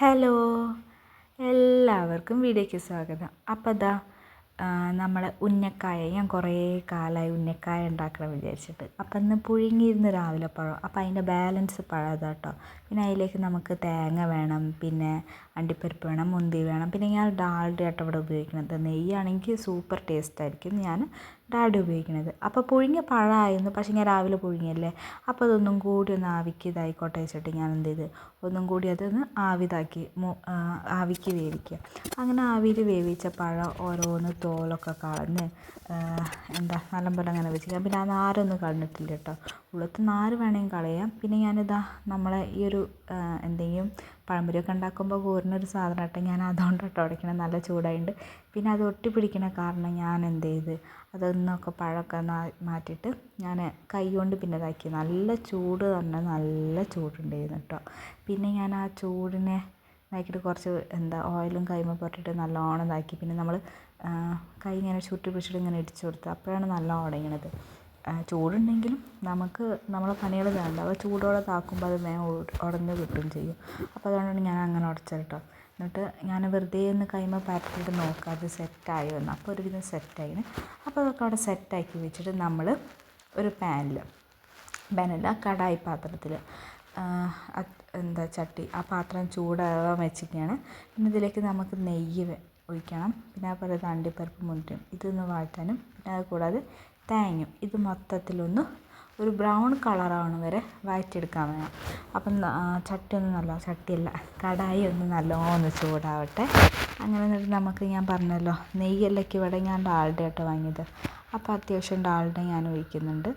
Hello. എല്ലാവർക്കും വീഡിയോയ്ക്ക് സ്വാഗതം. അപ്പോൾ ഇതാ നമ്മൾ ഉന്നക്കായ ഞാൻ കുറേ കാലമായി ഉന്നക്കായ ഉണ്ടാക്കണം വിചാരിച്ചിട്ട്. അപ്പം ഇന്ന് പുഴുങ്ങിയിരുന്ന് രാവിലെ പഴം. അപ്പോൾ അതിന്റെ ബാലൻസ് പഴം കേട്ടോ പിന്നെ അതിലേക്ക് നമുക്ക് തേങ്ങ വേണം. പിന്നെ അണ്ടിപ്പരിപ്പ് വേണം മുന്തിരി വേണം. പിന്നെ ഞാൻ ഡാൾഡ ആട്ടോ ഇവിടെ ഉപയോഗിക്കുന്നത്. നെയ്യാണെങ്കിൽ സൂപ്പർ ടേസ്റ്റ് ആയിരിക്കും. ഞാൻ ഡാൾഡ ഉപയോഗിക്കുന്നത്. അപ്പോൾ പുഴുങ്ങിയ പഴമായിരുന്നു. പക്ഷേ ഞാൻ രാവിലെ പുഴുങ്ങിയല്ലേ? അപ്പോൾ അതൊന്നും കൂടി ഒന്ന് ആവിക്ക് ഇതായിക്കോട്ടെ വെച്ചിട്ട് ഞാൻ എന്ത് ചെയ്ത്? ഒന്നും കൂടി അതൊന്ന് ആവിതാക്കി ആവിക്ക് വേവിക്കുക. അങ്ങനെ ആവിയിൽ വേവിച്ച പഴം ഓരോന്ന് തോലൊക്കെ കളഞ്ഞ് എന്താ നല്ലപോലെ അങ്ങനെ വെച്ചിരിക്കാം പിന്നെ ആ നാരൊന്നും കളഞ്ഞിട്ടില്ല കേട്ടോ. ഉള്ളത്ത് നാര് വേണമെങ്കിൽ കളയാം. പിന്നെ ഞാനിതാ നമ്മളെ ഈ ഒരു എന്തെങ്കിലും പഴംപൊരിയൊക്കെ ഉണ്ടാക്കുമ്പോൾ കോരുന്നൊരു സാധനം ഇട്ട് ഞാൻ അതുകൊണ്ട് കേട്ടോ ഉടയ്ക്കണത് നല്ല ചൂടായതുകൊണ്ട് പിന്നെ അത് ഒട്ടി പിടിക്കണ കാരണം ഞാൻ എന്ത് ചെയ്ത് അതൊന്നൊക്കെ പഴമൊക്കെ മാറ്റിയിട്ട് ഞാൻ കൈ കൊണ്ട് പിന്നെ ഇതാക്കി. നല്ല ചൂട് തന്നെ നല്ല ചൂടുണ്ടായിരുന്നു കേട്ടോ പിന്നെ ഞാൻ ആ ചൂടിനെ ഇതാക്കിയിട്ട് കുറച്ച് എന്താ ഓയിലും കൈമ പുരട്ടിയിട്ട് നല്ലോണം ഇതാക്കി. പിന്നെ നമ്മൾ കൈ ഇങ്ങനെ ചുറ്റി പിടിച്ചിട്ട് ഇങ്ങനെ ഇടിച്ചു കൊടുത്തു അപ്പോഴാണ് നല്ലോണം ഉടയണത് ചൂടുണ്ടെങ്കിലും നമുക്ക് നമ്മളെ പണികൾ വേണ്ട. അപ്പോൾ ചൂടോടെ താക്കുമ്പോൾ അത് വേഗം ഉടഞ്ഞ് കിട്ടുകയും ചെയ്യും. അപ്പോൾ അതുകൊണ്ടാണ് ഞാൻ അങ്ങനെ ഉടച്ചത് കേട്ടോ എന്നിട്ട് ഞാൻ വെറുതെ ഒന്ന് കൈമ പരത്തിയിട്ട് നോക്കുക അത് സെറ്റായോ എന്ന്. അപ്പോൾ ഒരുവിധം സെറ്റായിന്. അപ്പോൾ അതൊക്കെ അവിടെ സെറ്റാക്കി വെച്ചിട്ട് നമ്മൾ ഒരു പാനിൽ പാനല്ല കടായി പാത്രത്തിൽ എന്താ ചട്ടി ആ പാത്രം ചൂടാവാൻ വെച്ചിരിക്കുകയാണ്. പിന്നെ ഇതിലേക്ക് നമുക്ക് നെയ്യ് ഒഴിക്കണം. പിന്നെ അതുപോലെ അണ്ടിപ്പരിപ്പ് മുന്തിരിയും. ഇതൊന്ന് വാഴ്ത്താനും പിന്നെ അത് കൂടാതെ തേങ്ങയും ഇത് മൊത്തത്തിലൊന്ന് ഒരു ബ്രൗൺ കളറാവണ വരെ വഴറ്റിയെടുക്കാൻ വേണം. അപ്പം ചട്ടി ഒന്ന് നല്ല ചട്ടിയല്ല കടായി ഒന്ന് നല്ലോണം ചൂടാവട്ടെ. അങ്ങനെ എന്നിട്ട് നമുക്ക് ഞാൻ പറഞ്ഞല്ലോ നെയ്യല്ലക്ക് ഇവിടെ ഞാൻ ഡാൽഡ ആട്ടോ വാങ്ങിയത്. അപ്പോൾ അത്യാവശ്യം ഡാൽഡ ഞാൻ ഒഴിക്കുന്നുണ്ട്.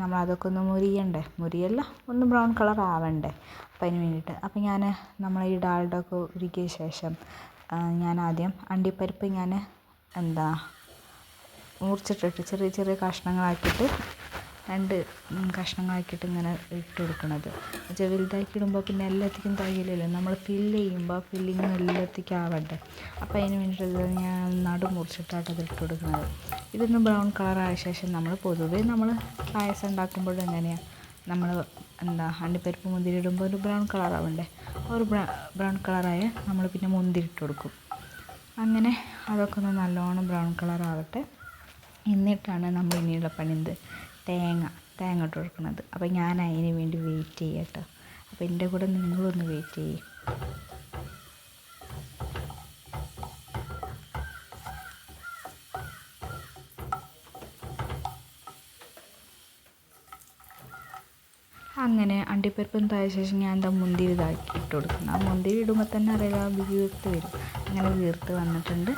നമ്മൾ അതൊക്കെ ഒന്ന് മുരിയണ്ടേ? മുരിയല്ല ഒന്ന് ബ്രൗൺ കളർ ആവണ്ടേ അപ്പം അതിന് വേണ്ടിയിട്ട്. അപ്പം ഞാൻ നമ്മൾ ഈ ഡാൽഡ ഒക്കെ ഉരുക്കിയ ശേഷം ഞാൻ ആദ്യം അണ്ടിപ്പരിപ്പ് ഞാൻ എന്താ മുറിച്ചിട്ടിട്ട് ചെറിയ ചെറിയ കഷ്ണങ്ങളാക്കിയിട്ട് രണ്ട് കഷ്ണങ്ങളാക്കിയിട്ട് ഇങ്ങനെ ഇട്ട് കൊടുക്കണത് പക്ഷേ വലുതാക്കി ഇടുമ്പോൾ പിന്നെ എല്ലാത്തിനും തികയില്ലല്ലോ നമ്മൾ ഫില്ല് ചെയ്യുമ്പോൾ ഫില്ലിങ് എല്ലാത്തേക്കും ആവണ്ടേ? അപ്പോൾ അതിന് വേണ്ടിയിട്ട് ഞാൻ നടു മുറിച്ചിട്ടാണ് അത് ഇട്ട് കൊടുക്കുന്നത് ഇതൊന്ന് ബ്രൗൺ കളറായ ശേഷം നമ്മൾ പൊതുവേ നമ്മൾ പായസം ഉണ്ടാക്കുമ്പോഴും എങ്ങനെയാണ് നമ്മൾ എന്താ അണ്ടിപ്പരിപ്പ് മുന്തിരി ഇടുമ്പോൾ ഒരു ബ്രൗൺ കളറാവണ്ടേ ഒരു ബ്രൗൺ കളറായ നമ്മൾ പിന്നെ മുന്തിരി ഇട്ട് കൊടുക്കും. അങ്ങനെ അതൊക്കെ ഒന്ന് നല്ലോണം ബ്രൗൺ കളറാവട്ടെ എന്നിട്ടാണ് നമ്മൾ ഇനിയുള്ള പണി എന്ത്? തേങ്ങ തേങ്ങ ഇട്ട് കൊടുക്കുന്നത്. അപ്പോൾ ഞാൻ അതിന് വേണ്ടി വെയിറ്റ് ചെയ്യാം കേട്ടോ. അപ്പോൾ എന്റെ കൂടെ നിങ്ങളൊന്ന് വെയിറ്റ് ചെയ്യും. അങ്ങനെ അണ്ടിപ്പരിപ്പും തായ ശേഷം ഞാൻ എന്താ മുന്തിരി ഇതാക്കി ഇട്ട് കൊടുക്കുന്നത്. ആ മുന്തിരി ഇടുമ്പോൾ തന്നെ അറിയാം വീർത്ത് വരും. അങ്ങനെ വീർത്ത് വന്നിട്ടുണ്ട്.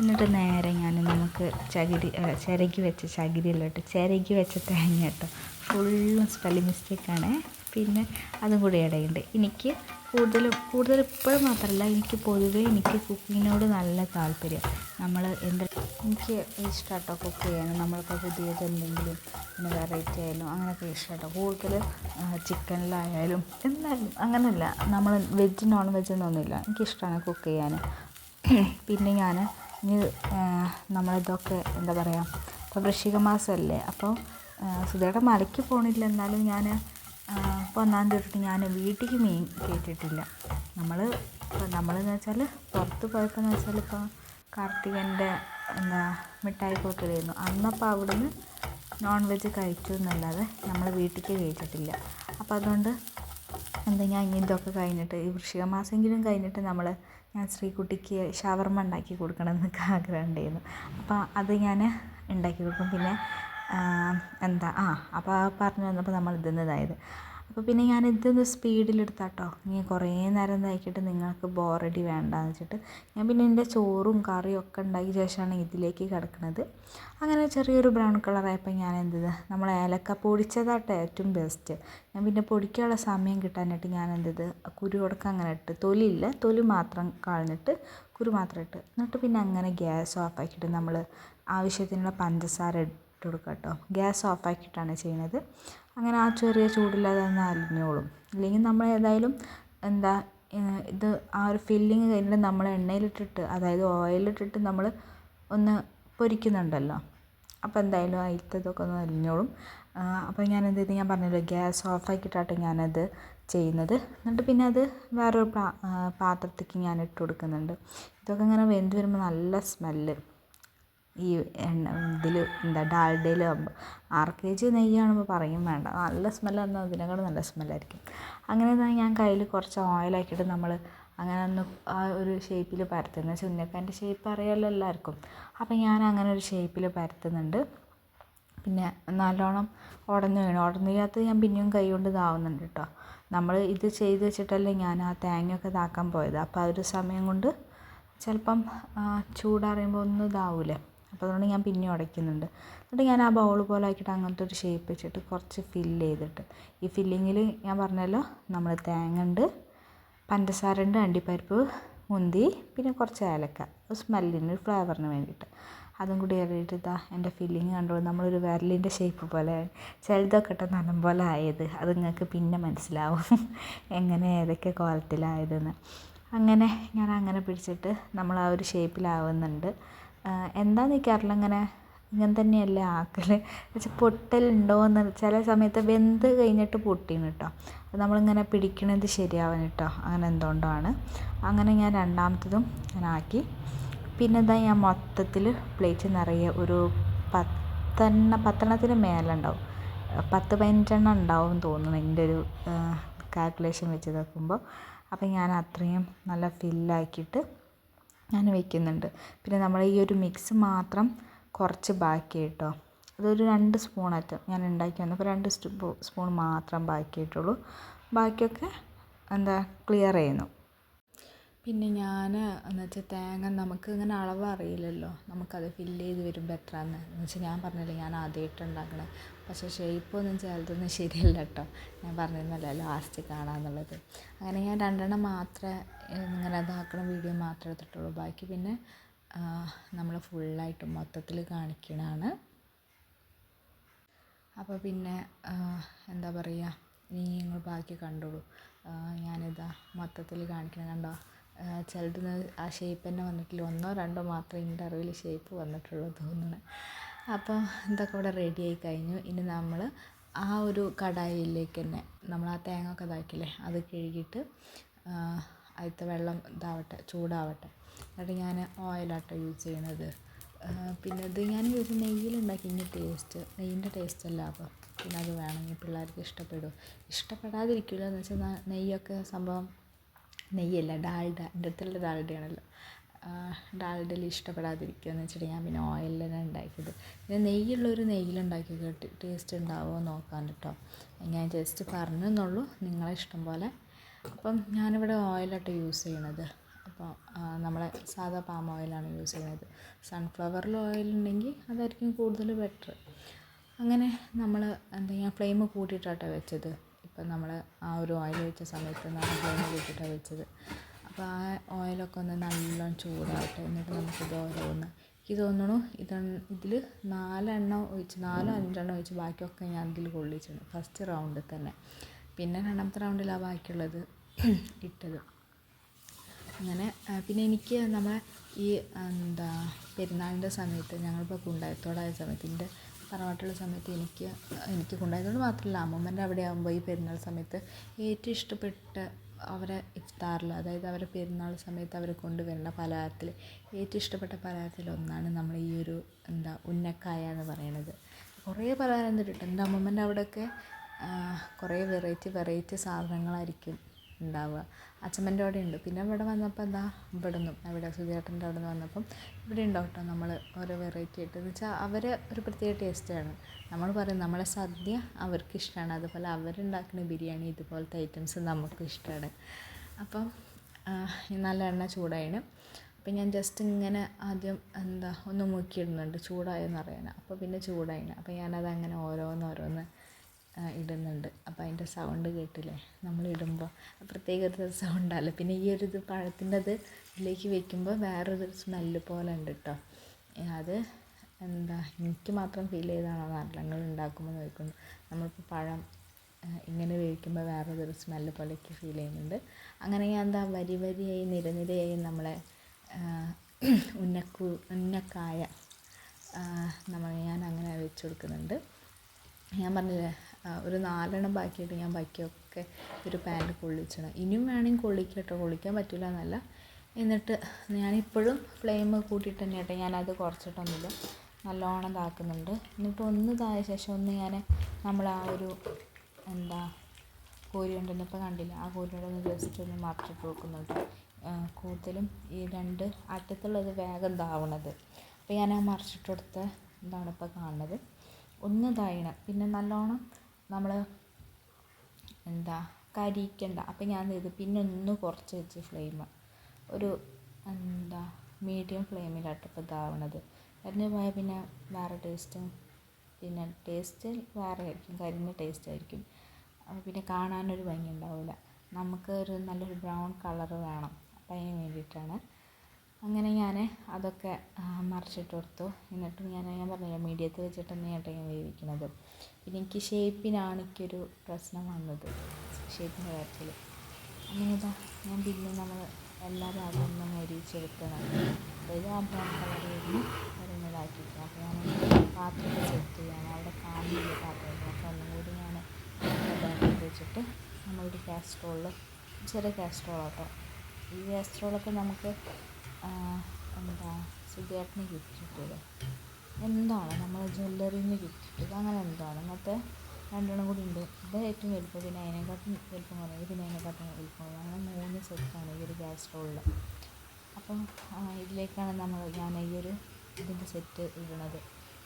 എന്നിട്ട് നേരെ ഞാൻ നമുക്ക് ചകിരി ചിരകി വെച്ച ചകിരിയല്ല കേട്ടോ ചിരകി വെച്ച തേങ്ങ കേട്ടോ. ഫുള്ളും സ്പെല്ലിംഗ് മിസ്റ്റേക്കാണ് പിന്നെ അതും കൂടി ഇടയുണ്ട് എനിക്ക് കൂടുതൽ കൂടുതൽ ഇപ്പോഴും മാത്രമല്ല എനിക്ക് പൊതുവേ എനിക്ക് കുക്കിങ്ങിനോട് നല്ല താല്പര്യം. നമ്മൾ എന്ത് എനിക്ക് ഇഷ്ടമാട്ടോ കുക്ക് ചെയ്യാനും നമ്മളിപ്പോൾ പുതിയത് എന്തെങ്കിലും പിന്നെ വെറൈറ്റി ആയാലും അങ്ങനെയൊക്കെ ഇഷ്ടമാട്ടോ കൂടുതൽ ചിക്കനിലായാലും എന്തായാലും അങ്ങനെയല്ല നമ്മൾ വെജ് നോൺ വെജ് എന്നൊന്നുമില്ല. എനിക്കിഷ്ടമാണ് കുക്ക് ചെയ്യാൻ. പിന്നെ ഞാൻ ഇനി നമ്മളിതൊക്കെ എന്താ പറയുക ഇപ്പോൾ വൃശ്ചിക മാസമല്ലേ അപ്പോൾ സുധയുടെ മലയ്ക്ക് പോകണില്ല എന്നാലും ഞാൻ ഇപ്പോൾ ഒന്നാം തീയതി ഞാൻ വീട്ടിലേക്ക് മീൻ കയറ്റിയിട്ടില്ല നമ്മൾ നമ്മളെന്ന് വെച്ചാൽ പുറത്ത് പോയപ്പോൾ എന്ന് വെച്ചാൽ ഇപ്പോൾ കാർത്തികന്റെ എന്താ മിഠായി കൊടുക്കലായിരുന്നു. അന്നപ്പോൾ അവിടുന്ന് നോൺ വെജ് കഴിച്ചു എന്നല്ലാതെ നമ്മൾ വീട്ടിലേക്ക് കയറ്റിയിട്ടില്ല അപ്പോൾ അതുകൊണ്ട് എന്താ ഞാൻ ഇനി ഇതൊക്കെ കഴിഞ്ഞിട്ട് ഈ വൃശ്ചിക മാസമെങ്കിലും കഴിഞ്ഞിട്ട് നമ്മൾ ഞാൻ ശ്രീകുട്ടിക്ക് ഷവർമ്മ ഉണ്ടാക്കി കൊടുക്കണം എന്നൊക്കെ ആഗ്രഹം ഉണ്ടായിരുന്നു അപ്പോൾ അത് ഞാൻ ഉണ്ടാക്കി കൊടുക്കും. പിന്നെ എന്താ ആ അപ്പോൾ ആ പറഞ്ഞു വന്നപ്പോൾ നമ്മൾ ഇതിന്ന് ഇതായത്. അപ്പോൾ പിന്നെ ഞാൻ ഇതൊന്ന് സ്പീഡിലെടുത്താട്ടോ. ഇനി കുറേ നേരം ഇതാക്കിയിട്ട് നിങ്ങൾക്ക് ബോറടി വേണ്ടാന്ന് വെച്ചിട്ട് ഞാൻ പിന്നെ എന്റെ ചോറും കറിയും ഒക്കെ ഉണ്ടാക്കിയ ശേഷമാണ് ഇതിലേക്ക് കിടക്കുന്നത് അങ്ങനെ ചെറിയൊരു ബ്രൗൺ കളറായപ്പോൾ ഞാൻ എന്ത് നമ്മൾ ഏലക്ക പൊടിച്ചതാട്ടോ ഏറ്റവും ബെസ്റ്റ് ഞാൻ പിന്നെ പൊടിക്കാനുള്ള സമയം കിട്ടാനായിട്ട് ഞാൻ എന്ത് കുരു കൊടുക്ക അങ്ങനെ ഇട്ട് തൊലിയില്ല തൊലി മാത്രം കളഞ്ഞിട്ട് കുരു മാത്രം ഇട്ട് എന്നിട്ട് പിന്നെ അങ്ങനെ ഗ്യാസ് ഓഫാക്കിയിട്ട് നമ്മൾ ആവശ്യത്തിനുള്ള പഞ്ചസാര ഇട്ട് കൊടുക്കുക കേട്ടോ ഗ്യാസ് ഓഫാക്കിയിട്ടാണ് ചെയ്യുന്നത് അങ്ങനെ ആ ചെറിയ ചൂടിൽ അതൊന്ന് അലിഞ്ഞോളും. ഇല്ലെങ്കിൽ നമ്മൾ ഏതായാലും എന്താ ഇത് ആ ഒരു ഫില്ലിങ് കഴിഞ്ഞിട്ട് നമ്മൾ എണ്ണയിലിട്ടിട്ട് അതായത് ഓയിലിട്ടിട്ട് നമ്മൾ ഒന്ന് പൊരിക്കുന്നുണ്ടല്ലോ. അപ്പോൾ എന്തായാലും അതിലത്തെ ഇതൊക്കെ ഒന്ന് അലിഞ്ഞോളും. അപ്പോൾ ഞാൻ എന്ത് ചെയ്തു? ഞാൻ പറഞ്ഞല്ലോ ഗ്യാസ് ഓഫാക്കിയിട്ടാട്ടോ ഞാനത് ചെയ്യുന്നത്. എന്നിട്ട് പിന്നെ അത് വേറൊരു പാത്രത്തേക്ക് ഞാൻ ഇട്ട് കൊടുക്കുന്നുണ്ട്. ഇതൊക്കെ ഇങ്ങനെ വെന്ത് വരുമ്പോൾ നല്ല സ്മെല്ല് ഈ എണ്ണ ഇതിൽ എന്താ ഡാൽഡയിൽ ആകുമ്പോൾ ആറ് കെ ജി നെയ്യാകുമ്പോൾ പറയും വേണ്ട. നല്ല സ്മെല്ല് വന്നാൽ അതിനേക്കാളും നല്ല സ്മെല്ലായിരിക്കും. അങ്ങനെ ഞാൻ കയ്യിൽ കുറച്ച് ഓയിലാക്കിയിട്ട് നമ്മൾ അങ്ങനെ ഒന്ന് ആ ഒരു ഷേപ്പിൽ പരത്തുന്നത് ചുന്നക്കാന്റെ ഷേപ്പ് അറിയാമല്ലോ എല്ലാവർക്കും. അപ്പം ഞാൻ അങ്ങനെ ഒരു ഷേപ്പിൽ പരത്തുന്നുണ്ട്. പിന്നെ നല്ലോണം ഉടഞ്ഞു വീണു. ഉടഞ്ഞു വീഴാത്തത് ഞാൻ പിന്നെയും കൈ കൊണ്ട് ഇതാവുന്നുണ്ട് കേട്ടോ. നമ്മൾ ഇത് ചെയ്ത് വെച്ചിട്ടല്ലേ ഞാൻ ആ തേങ്ങയൊക്കെ ഇതാക്കാൻ പോയത്. അപ്പോൾ ആ ഒരു സമയം കൊണ്ട് ചിലപ്പം ചൂടാറിയുമ്പോൾ ഒന്നും ഇതാവില്ലേ അപ്പോൾ അതുകൊണ്ട് ഞാൻ പിന്നെയും ഉടയ്ക്കുന്നുണ്ട്. എന്നിട്ട് ഞാൻ ആ ബൗൾ പോലെ ആക്കിയിട്ട് അങ്ങനത്തെ ഒരു ഷേപ്പ് വെച്ചിട്ട് കുറച്ച് ഫില്ല് ചെയ്തിട്ട്. ഈ ഫില്ലിങ്ങിൽ ഞാൻ പറഞ്ഞല്ലോ നമ്മൾ തേങ്ങ ഉണ്ട് പഞ്ചസാര ഉണ്ട് അണ്ടിപ്പരിപ്പ് മുന്തി പിന്നെ കുറച്ച് ഏലക്ക. ഒരു സ്മെല്ലിന് ഒരു ഫ്ലേവറിന് വേണ്ടിയിട്ട്. അതും കൂടി ഇറങ്ങിയിട്ട് ഇതാ എന്റെ ഫില്ലിങ് കണ്ടോളൂ നമ്മളൊരു വിരലിന്റെ ഷേപ്പ് പോലെ ചിലതൊക്കെ ഇട്ട നനം പോലെ ആയത്. അത് നിങ്ങൾക്ക് പിന്നെ മനസ്സിലാവും എങ്ങനെ ഏതൊക്കെ കോലത്തിലായതെന്ന് അങ്ങനെ ഞാൻ അങ്ങനെ പിടിച്ചിട്ട് നമ്മൾ ആ ഒരു ഷേപ്പിലാവുന്നുണ്ട് എന്താണെന്ന് എനിക്കറിയില്ല ഇങ്ങനെ? ഇങ്ങനെ തന്നെയല്ലേ ആക്കൽ വെച്ചാൽ പൊട്ടലുണ്ടോയെന്ന് ചില സമയത്ത് വെന്ത് കഴിഞ്ഞിട്ട് പൊട്ടീന് കേട്ടോ അത് നമ്മളിങ്ങനെ പിടിക്കണത് ശരിയാവാൻ കേട്ടോ അങ്ങനെ എന്തുകൊണ്ടാണ്? അങ്ങനെ ഞാൻ രണ്ടാമത്തതും ഞാൻ ആക്കി. പിന്നെ ഇതാ ഞാൻ മൊത്തത്തിൽ പ്ലേറ്റ് നിറയെ ഒരു പത്തെണ്ണ പത്തെണ്ണത്തിന് മേലെ ഉണ്ടാവും. പത്ത് പതിനഞ്ചെണ്ണം ഉണ്ടാവും തോന്നുന്നു എന്റെ ഒരു കാൽക്കുലേഷൻ വെച്ച് നോക്കുമ്പോൾ. അപ്പം ഞാൻ അത്രയും നല്ല ഫില്ലാക്കിയിട്ട് ഞാൻ വെക്കുന്നുണ്ട്. പിന്നെ നമ്മൾ ഈ ഒരു മിക്സ് മാത്രം കുറച്ച് ബാക്കി കേട്ടോ. അതൊരു രണ്ട് സ്പൂണറ്റം ഞാൻ ഉണ്ടാക്കി വന്നപ്പോൾ രണ്ട് സ്പൂൺ മാത്രം ബാക്കി ഇട്ടുള്ളൂ ബാക്കിയൊക്കെ എന്താ ക്ലിയർ ചെയ്യുന്നു. പിന്നെ ഞാൻ എന്ന് വെച്ചാൽ തേങ്ങ നമുക്ക് ഇങ്ങനെ അളവ് അറിയില്ലല്ലോ. നമുക്കത് ഫില്ല് ചെയ്ത് വരും ബെറ്ററാന്ന് എന്ന് വെച്ചാൽ ഞാൻ പറഞ്ഞില്ലേ ഞാൻ ആദ്യമായിട്ട് ഉണ്ടാക്കണ പക്ഷേ ഷേപ്പൊന്നും ചിലതൊന്നും ശരിയല്ല കേട്ടോ ഞാൻ പറഞ്ഞിരുന്നല്ലോ ലാസ്റ്റ് കാണാമെന്നുള്ളത് അങ്ങനെ ഞാൻ രണ്ടെണ്ണം മാത്രമേ ഇങ്ങനെ ഇതാക്കണ വീഡിയോ മാത്രമേ എടുത്തിട്ടുള്ളൂ. ബാക്കി പിന്നെ നമ്മൾ ഫുള്ളായിട്ട് മൊത്തത്തിൽ കാണിക്കണതാണ്. അപ്പോൾ പിന്നെ എന്താ പറയുക ഇനി നിങ്ങൾ ബാക്കി കണ്ടോളൂ. ഞാനിതാ മൊത്തത്തിൽ കാണിക്കണം കണ്ടോ? ചിലത് ആ ഷേപ്പ് തന്നെ വന്നിട്ടില്ല. ഒന്നോ രണ്ടോ മാത്രമേ എന്റെ അറിവിൽ ഷേപ്പ് വന്നിട്ടുള്ളൂ തോന്നുന്നു. അപ്പോൾ ഇതൊക്കെ ഇവിടെ റെഡി ആയി കഴിഞ്ഞു. ഇനി നമ്മൾ ആ ഒരു കടായിലേക്ക് തന്നെ നമ്മൾ ആ തേങ്ങ ഒക്കെ ഇതാക്കില്ലേ അത് കഴുകിയിട്ട് അതിലത്തെ വെള്ളം ഇതാവട്ടെ ചൂടാവട്ടെ. എന്നിട്ട് ഞാൻ ഓയിലാട്ടോ യൂസ് ചെയ്യണത്. പിന്നെ ഇത് ഞാൻ ഒരു ഇനി ടേസ്റ്റ് നെയ്യിന്റെ ടേസ്റ്റ് അല്ല അപ്പോൾ. പിന്നെ അത് വേണമെങ്കിൽ പിള്ളേർക്ക് ഇഷ്ടപ്പെടും. ഇഷ്ടപ്പെടാതിരിക്കില്ല. എന്ന് വെച്ചാൽ നെയ്യൊക്കെ സംഭവം നെയ്യല്ല ഡാൽഡ. എന്റെ അടുത്തുള്ള ഡാൽഡയാണല്ലോ. ഡാൽഡയിൽ ഇഷ്ടപ്പെടാതിരിക്കുക എന്ന് വെച്ചിട്ട് ഞാൻ പിന്നെ തന്നെ ഉണ്ടാക്കിയത്. പിന്നെ നെയ്യുള്ളൊരു നെയ്യിലുണ്ടാക്കി ടേസ്റ്റ് ഉണ്ടാവുമോ നോക്കാൻ കേട്ടോ. ഞാൻ ജസ്റ്റ് പറഞ്ഞെന്നുള്ളൂ നിങ്ങളെ ഇഷ്ടം പോലെ. അപ്പം ഞാനിവിടെ ഓയിലാട്ടോ യൂസ് ചെയ്യണത്. അപ്പോൾ നമ്മളെ സാധാ പാം ഓയിലാണ് യൂസ് ചെയ്യുന്നത് സൺഫ്ലവറിൽ ഓയിൽ ഉണ്ടെങ്കിൽ അതായിരിക്കും കൂടുതൽ ബെറ്റർ. അങ്ങനെ നമ്മൾ എന്താ ഞാൻ ഫ്ലെയിം കൂട്ടിയിട്ടാട്ടോ വെച്ചത്. ഇപ്പം നമ്മൾ ആ ഒരു ഓയിൽ ഒഴിച്ച സമയത്ത് നമ്മൾ ഫ്ലെയിമിൽ കൂട്ടിയിട്ടാണ് വെച്ചത്. അപ്പോൾ ആ ഓയിലൊക്കെ ഒന്ന് നല്ലോണം ചൂടാവട്ടെ എന്നിട്ട് നമുക്കിത് ഓരോന്ന്. എനിക്ക് തോന്നുന്നു ഇത് ഇതിൽ നാലെണ്ണം ഒഴിച്ച് നാലോ അഞ്ചെണ്ണം ഒഴിച്ച് ബാക്കിയൊക്കെ ഞാൻ ഇതിൽ കൊള്ളിച്ചിട്ടുണ്ട്. ഫസ്റ്റ് റൗണ്ടിൽ തന്നെ. പിന്നെ രണ്ടാമത്തെ റൗണ്ടിലാണ് ബാക്കിയുള്ളത് ഇട്ടത്. അങ്ങനെ പിന്നെ എനിക്ക് നമ്മളെ ഈ എന്താ പെരുന്നാളിന്റെ സമയത്ത് ഞങ്ങളിപ്പോൾ കുണ്ടായത്തോടായ സമയത്ത് എന്റെ തറവാട്ടിലുള്ള സമയത്ത് എനിക്ക് എനിക്ക് കൊണ്ടായതുകൊണ്ട് മാത്രമല്ല അമ്മൂമ്മേന്റെ അവിടെ ആകുമ്പോൾ ഈ പെരുന്നാൾ സമയത്ത് ഏറ്റവും ഇഷ്ടപ്പെട്ട അവരെ ഇഫ്താറിൽ അതായത് അവരെ പെരുന്നാൾ സമയത്ത് അവരെ കൊണ്ടുവരുന്ന പലഹാരത്തിൽ ഏറ്റവും ഇഷ്ടപ്പെട്ട പലഹാരത്തിൽ ഒന്നാണ് നമ്മൾ ഈ ഒരു എന്താ ഉന്നക്കായ എന്ന് പറയണത്. കുറേ പലഹാരം തരും എന്റെ അമ്മൂമ്മേന്റെ അവിടെയൊക്കെ കുറേ വെറൈറ്റി വെറൈറ്റി സാധനങ്ങളായിരിക്കും ഉണ്ടാവുക. അച്ഛമ്മന്റെ അവിടെ ഉണ്ട് പിന്നെ ഇവിടെ വന്നപ്പോൾ എന്താ ഇവിടെ നിന്നും ഇവിടെ സുധിയേട്ടന്റെ അവിടെ നിന്ന് വന്നപ്പം ഇവിടെ ഉണ്ടാവും കേട്ടോ നമ്മൾ ഓരോ വെറൈറ്റി ആയിട്ട്. എന്ന് വെച്ചാൽ അവർ ഒരു പ്രത്യേക ടേസ്റ്റാണ് നമ്മൾ പറയും നമ്മളെ സദ്യ അവർക്ക് ഇഷ്ടമാണ് അതുപോലെ അവരുണ്ടാക്കുന്ന ബിരിയാണി ഇതുപോലത്തെ ഐറ്റംസ് നമുക്കും ഇഷ്ടമാണ് അപ്പം നല്ല എണ്ണ ചൂടായിന്. അപ്പം ഞാൻ ജസ്റ്റ് ഇങ്ങനെ ആദ്യം എന്താ ഒന്ന് മുക്കിയിടുന്നുണ്ട്. ചൂടായെന്ന് അറിയാൻ അപ്പോൾ പിന്നെ ചൂടായിന്. അപ്പോൾ ഞാനത് അങ്ങനെ ഓരോന്നോരോന്ന് ഇടുന്നുണ്ട്. അപ്പോൾ അതിന്റെ സൗണ്ട് കേട്ടില്ലേ? നമ്മൾ ഇടുമ്പോൾ പ്രത്യേക ഒരു സൗണ്ടല്ല പിന്നെ ഈ ഒരു ഇത് പഴത്തിന്റെ അത് ഇതിലേക്ക് വെക്കുമ്പോൾ വേറൊരു സ്മെല്ല് പോലെ ഉണ്ട് കേട്ടോ അത് എന്താ എനിക്ക് മാത്രം ഫീൽ ചെയ്തതാണോ എന്നറിയില്ല നിങ്ങൾ ഉണ്ടാക്കുമ്പോൾ നോക്കുന്നു നമ്മളിപ്പോൾ പഴം ഇങ്ങനെ വേവിക്കുമ്പോൾ വേറൊരു സ്മെല്ല് പോലെയൊക്കെ ഫീൽ ചെയ്യുന്നുണ്ട്. അങ്ങനെ എന്താ വരി വരിയായി നിരനിരയായി നമ്മളെ ഉന്നക്കു ഉന്നക്കായ നമ്മൾ ഞാൻ അങ്ങനെ വെച്ച് കൊടുക്കുന്നുണ്ട്. ഞാൻ പറഞ്ഞില്ലേ ഒരു നാലെണ്ണം ബാക്കിയിട്ട് ഞാൻ ബാക്കിയൊക്കെ ഒരു പാന്റ് കൊള്ളിച്ചണം ഇനിയും വേണമെങ്കിൽ കൊള്ളിക്കട്ടോ. കേട്ടോ കൊള്ളിക്കാൻ പറ്റില്ല എന്നല്ല. എന്നിട്ട് ഞാനിപ്പോഴും ഫ്ലെയിം കൂട്ടിയിട്ട് തന്നെ കേട്ടോ ഞാനത് കുറച്ചിട്ടൊന്നുമില്ല. നല്ലോണം ഇതാക്കുന്നുണ്ട്. എന്നിട്ട് ഒന്ന് ഇതായ ശേഷം ഒന്ന് ഞാൻ നമ്മൾ ആ ഒരു എന്താ കോരി കൊണ്ടുവന്ന് ഇപ്പോൾ കണ്ടില്ല ആ കോരിയുണ്ടെന്ന് ജസ്റ്റ് ഒന്ന് മറച്ചിട്ട് വെക്കുന്നുണ്ട്. കൂടുതലും ഈ രണ്ട് അറ്റത്തുള്ളത് വേഗം ഇതാവണത്. അപ്പോൾ ഞാൻ ആ മറിച്ചിട്ട് കൊടുത്ത ഇതാണ് ഇപ്പോൾ കാണുന്നത്. ഒന്ന് ഇതായണം. പിന്നെ നല്ലോണം നമ്മൾ എന്താ കരിക്കണ്ട അപ്പം ഞാൻ എന്ത് പിന്നെ ഒന്ന് കുറച്ച് വെച്ച് ഫ്ലെയിം ഒരു എന്താ മീഡിയം ഫ്ലെയിമിലാട്ടോ ഇപ്പോൾ ഇതാവണത്. കരിഞ്ഞ് പോയാൽ പിന്നെ വേറെ ടേസ്റ്റും പിന്നെ ടേസ്റ്റ് വേറെ ആയിരിക്കും. കരിഞ്ഞ ടേസ്റ്റ് ആയിരിക്കും. പിന്നെ കാണാനൊരു ഭംഗി ഉണ്ടാവില്ല നമുക്ക് ഒരു നല്ലൊരു ബ്രൗൺ കളർ വേണം. അപ്പം അതിന് വേണ്ടിയിട്ടാണ് അങ്ങനെ ഞാൻ അതൊക്കെ മറിച്ചിട്ട് കൊടുത്തു എന്നിട്ട് ഞാൻ ഞാൻ പറഞ്ഞില്ലേ മീഡിയത്തിൽ വെച്ചിട്ടാണ് ഞാൻ ഞാൻ വേവിക്കുന്നത് പിന്നെ എനിക്ക് ഷേപ്പിനാണ് എനിക്കൊരു പ്രശ്നം വന്നത് ഷേപ്പിന്റെ കാര്യത്തിൽ അങ്ങനെ ഇതാ ഞാൻ പിന്നെ നമ്മൾ എല്ലാ ഭാഗവും ഒന്ന് അതായത് ആ ബ്രൗൺ കളർ വരുന്ന അപ്പോൾ ഞാൻ പാത്രത്തിൽ സെറ്റ് ഞാൻ അവിടെ കാണില്ല പാത്രം അപ്പോൾ ഒന്നും കൂടി ഞാൻ വെച്ചിട്ട് നമ്മളൊരു കാസ്ട്രോളിൽ ചെറിയ കാസ്ട്രോൾ കേട്ടോ ഈ കാസ്ട്രോളൊക്കെ നമുക്ക് എന്താ സുധിയേട്ടന് ഗിഫ്റ്റ് കിട്ടിയത് എന്താണ് നമ്മൾ ജ്വല്ലറിയിൽ നിന്ന് ഗിഫ്റ്റ് കിട്ടിയത് അങ്ങനെ എന്താണ്? അങ്ങനത്തെ രണ്ടെണ്ണം കൂടി ഉണ്ട്. ഇത് ഏറ്റവും വലുപ്പം പിന്നെ അതിനെക്കാട്ടും വലുപ്പം കുറഞ്ഞത് പിന്നെ അതിനെക്കാട്ടും വലുപ്പം കുറഞ്ഞത്. അങ്ങനെ മൂന്ന് സെറ്റാണ് ഈ ഒരു ഗ്യാസ് സ്റ്റോളിൽ. അപ്പം ഇതിലേക്കാണ് നമ്മൾ ഞാൻ ഈ ഒരു ഇതിന്റെ സെറ്റ് ഇടുന്നത്.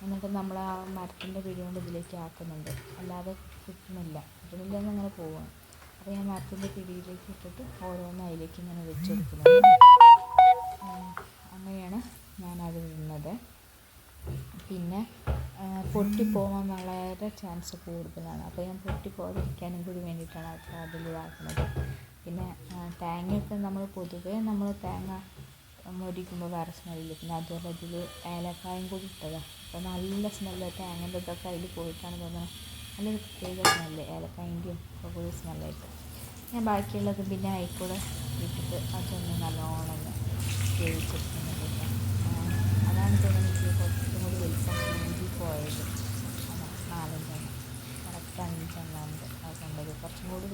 എന്നിട്ട് നമ്മൾ ആ മരത്തിന്റെ പിടി കൊണ്ട് ഇതിലേക്ക് ആക്കുന്നുണ്ട്. അല്ലാതെ കിട്ടുന്നില്ല. കിട്ടുന്നില്ല എന്നങ്ങനെ പോവുകയാണ് അപ്പോൾ ഞാൻ മരത്തിന്റെ പിടിയിലേക്ക് ഇട്ടിട്ട് ഓരോന്ന് അതിലേക്ക് ഇങ്ങനെ വെച്ച് കൊടുക്കുന്നുണ്ട്. അങ്ങനെയാണ് ഞാനത് ഇടുന്നത് പിന്നെ പൊട്ടിപ്പോവാൻ വളരെ ചാൻസ് കൂടുതലാണ്. അപ്പോൾ ഞാൻ പൊട്ടിപ്പോകാതിരിക്കാനും കൂടി വേണ്ടിയിട്ടാണ് അത് അതിൽ ഇതാക്കുന്നത് പിന്നെ തേങ്ങയൊക്കെ നമ്മൾ പൊതുവേ നമ്മൾ തേങ്ങ മുരിക്കുമ്പോൾ വേറെ സ്മെല്ല് പിന്നെ അതുപോലെ അതിൽ ഏലക്കായും കൂടി ഇട്ടതാണ് അപ്പോൾ നല്ല സ്മെല്ല് തേങ്ങന്റെ ഇതൊക്കെ അതിൽ പോയിട്ടാണ് തോന്നുന്നത് നല്ല പ്രത്യേക സ്മെല്ല് ഏലക്കായന്റെയും ഒക്കെ കൂടി സ്മെല്ലായിട്ട് ഞാൻ ബാക്കിയുള്ളത് പിന്നെ ആയിക്കൂടെ ഇട്ടിട്ട് അതൊന്ന് നല്ലോണം അതാണ് കൂടി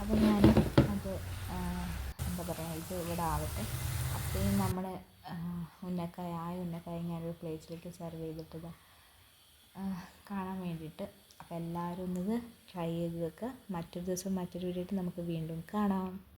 അപ്പോൾ ഞാൻ ഇത് നമ്മൾ ഉന്നക്കായ ഉന്നക്കായ ഞാനൊരു പ്ലേറ്റിലേക്ക് സെർവ് കാണാൻ വേണ്ടിയിട്ട് അപ്പോൾ എല്ലാവരും ഒന്നത് ട്രൈ ചെയ്ത് വെക്കുക മറ്റൊരു ദിവസം മറ്റൊരു വീഡിയോ നമുക്ക് വീണ്ടും കാണാം.